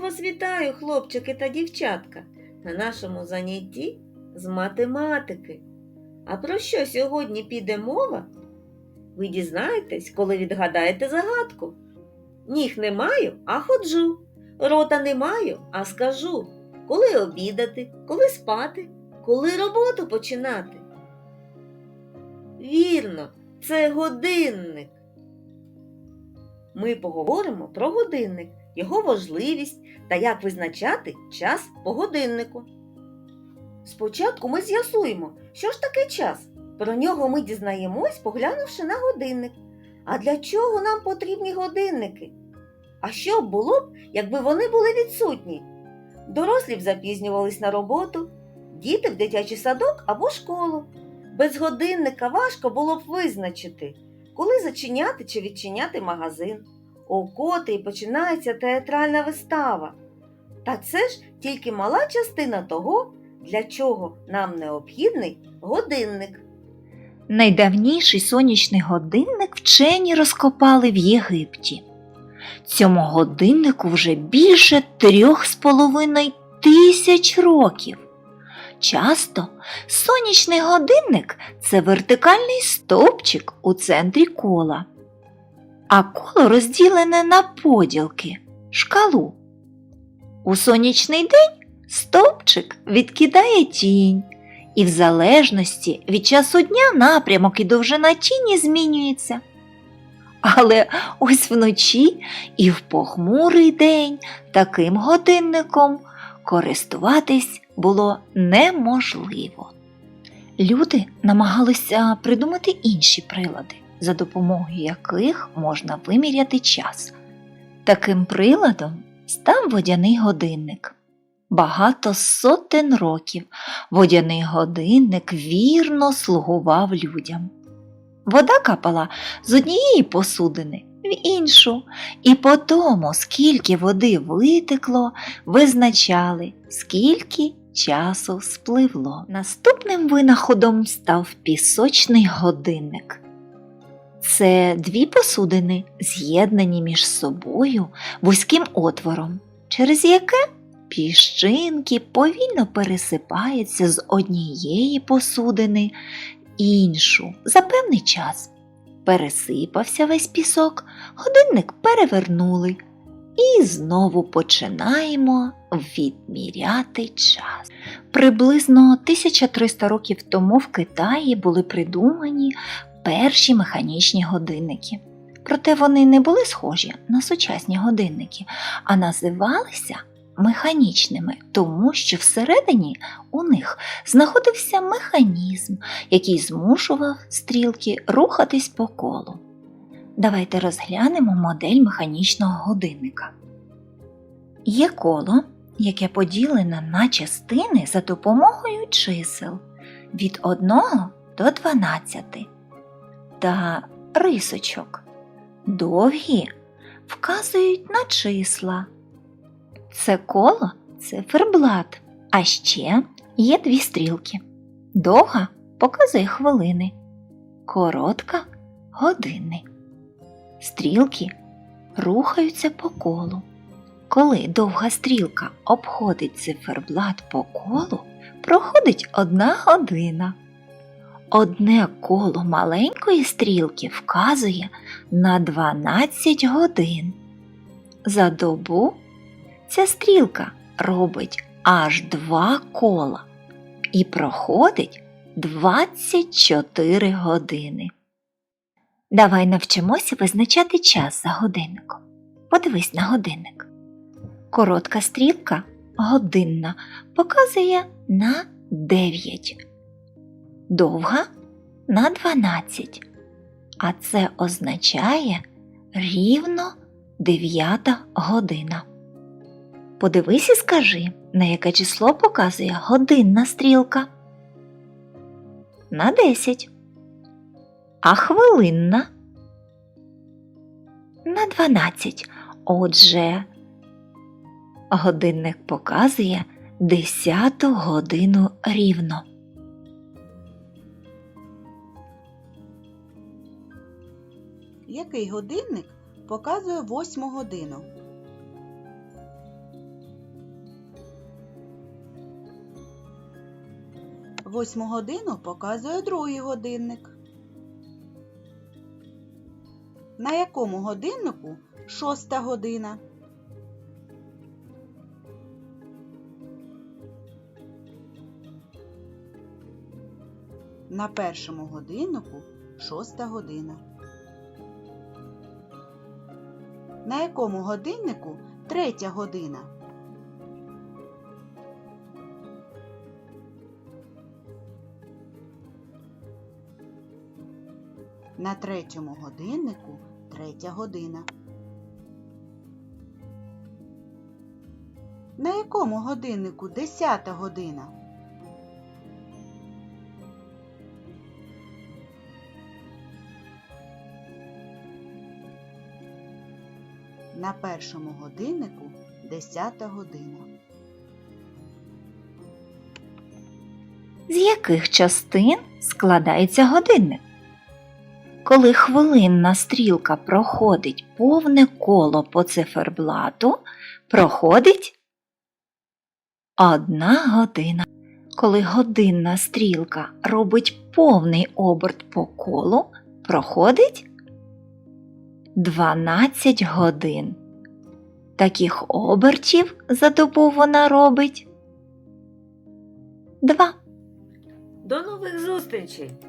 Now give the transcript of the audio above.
вас вітаю, хлопчики та дівчатка, на нашому занятті з математики. А про що сьогодні піде мова? Ви дізнаєтесь, коли відгадаєте загадку. Ніг не маю, а ходжу. Рота не маю, а скажу. Коли обідати, коли спати, коли роботу починати. Вірно, це годинник. Ми поговоримо про годинник, його важливість та як визначати час по годиннику. Спочатку ми з'ясуємо, що ж таке час. Про нього ми дізнаємось, поглянувши на годинник. А для чого нам потрібні годинники? А що було б, якби вони були відсутні? Дорослі б запізнювались на роботу, діти в дитячий садок або школу. Без годинника важко було б визначити, коли зачиняти чи відчиняти магазин, у котрій починається театральна вистава. Та це ж тільки мала частина того, для чого нам необхідний годинник. Найдавніший сонячний годинник вчені розкопали в Єгипті. Цьому годиннику вже більше трьох з половиною тисяч років. Часто сонячний годинник це вертикальний стовпчик у центрі кола, а коло розділене на поділки шкалу. У сонячний день стовпчик відкидає тінь, і в залежності від часу дня напрямок і довжина тіні змінюється. Але ось вночі і в похмурий день таким годинником користуватись було неможливо. Люди намагалися придумати інші прилади, за допомогою яких можна виміряти час. Таким приладом став водяний годинник. Багато сотень років водяний годинник вірно слугував людям. Вода капала з однієї посудини в іншу, і по тому, скільки води витекло, визначали, скільки часу спливло. Наступним винаходом став пісочний годинник. Це дві посудини, з'єднані між собою вузьким отвором, через яке піщинки повільно пересипаються з однієї посудини в іншу за певний час. Пересипався весь пісок, годинник перевернули і знову починаємо відміряти час. Приблизно 1300 років тому в Китаї були придумані перші механічні годинники. Проте вони не були схожі на сучасні годинники, а називалися механічними, тому що всередині у них знаходився механізм, який змушував стрілки рухатись по колу. Давайте розглянемо модель механічного годинника. Є коло, яке поділене на частини за допомогою чисел від 1 до 12 та рисочок. Довгі вказують на числа. Це коло циферблат, а ще є дві стрілки. Довга показує хвилини, коротка години. Стрілки рухаються по колу. Коли довга стрілка обходить циферблат по колу, проходить одна година. Одне коло маленької стрілки вказує на 12 годин. За добу ця стрілка робить аж два кола і проходить 24 години. Давай навчимося визначати час за годинником. Подивись на годинник. Коротка стрілка годинна показує на 9, довга на 12. А це означає рівно 9 година. Подивись і скажи, на яке число показує годинна стрілка. На 10. А хвилинна на 12. Отже, годинник показує 10 годину рівно. Який годинник показує восьму годину? Восьму годину показує другий годинник. На якому годиннику шоста година? На першому годиннику шоста година. На якому годиннику третя година? На третьому годиннику третя година. На якому годиннику десята година? На першому годиннику десята година. З яких частин складається годинник? Коли хвилинна стрілка проходить повне коло по циферблату, проходить одна година. Коли годинна стрілка робить повний оберт по колу, проходить 12 годин. Таких обертів за добу вона робить два. До нових зустрічей!